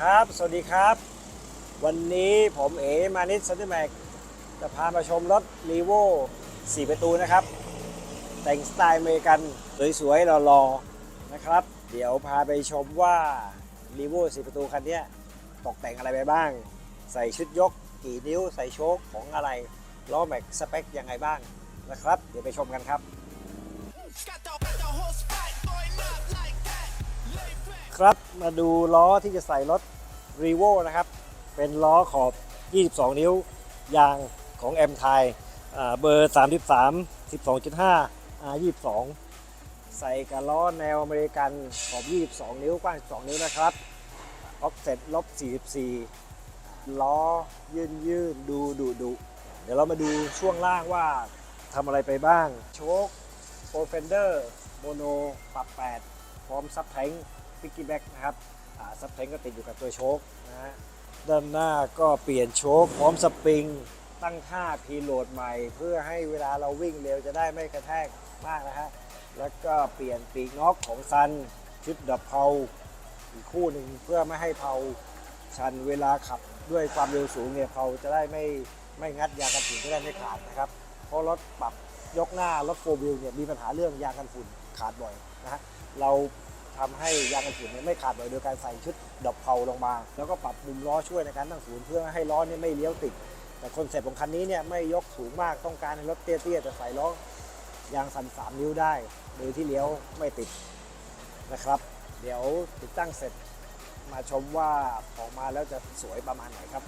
ครับ สวัสดีครับ วันนี้ผมเอ๋มานิดซันติแม็กจะพามาชมรถรีโว่4ประตูนะครับ แต่งสไตล์อเมริกัน สวยๆหล่อๆนะครับ เดี๋ยวพาไปชมว่ารีโว่4ประตูคันนี้ตกแต่งอะไรไปบ้าง ใส่ชุดยก กี่นิ้ว ใส่โชคของอะไร ล้อแม็กสเปคยังไงบ้างนะครับ เดี๋ยวไปชมกันครับ ครับมาดูล้อที่จะใส่รถ r e v o นะครับ เป็นล้อขอบ 22 นิ้วยางของ M ไทยเบอร์ 33 12.5 R22 ใส่กับล้อแนวอเมริกันขอบ 22 นิ้วกว้าง 12 นิ้วนะครับออกเซ็ตลบ 44 ล้อยืนยืนดูดูดูเดี๋ยวเรามาดูช่วงล่างว่าทำอะไรไปบ้าง โชคโปรเฟนเดอร์โมโนปรับ 8 พร้อมซับแทง พิกกี้แบ็กนะครับซับแทงก็ติดอยู่กับตัวโชคนะฮะด้านหน้าก็เปลี่ยนโชคพร้อมสปริง ตั้งค่าพีโหลดใหม่ เพื่อให้เวลาเราวิ่งเร็วจะได้ไม่กระแทกมากนะฮะแล้วก็เปลี่ยนปีกน็อกของซันชุดดับเพลาอีกคู่หนึ่งเพื่อไม่ให้เพลาชันเวลาขับด้วยความเร็วสูงเนี่ยเพลาจะได้ไม่ไม่งัดยางกันฝุ่นจะได้ไม่ขาดนะครับ เพราะรถปรับยกหน้ารถโฟวิลเนี่ยมีปัญหาเรื่องยางกันฝุ่นขาดบ่อยนะฮะเรา ทำให้ยางกันฝุ่นเนี่ยไม่ขาดบ่อยโดยการใส่ชุดดับเพลาลงมา แล้วก็ปรับมุมล้อช่วยในการตั้งศูนย์เพื่อให้ล้อเนี่ยไม่เลี้ยวติด แต่คอนเซ็ปต์ของคันนี้เนี่ยไม่ยกสูงมากต้องการให้รถเตี้ยๆแต่ใส่ล้อยางสันสามนิ้วได้ โดยที่เลี้ยวไม่ติดนะครับ เดี๋ยวติดตั้งเสร็จมาชมว่าออกมาแล้วจะสวยประมาณไหนครับ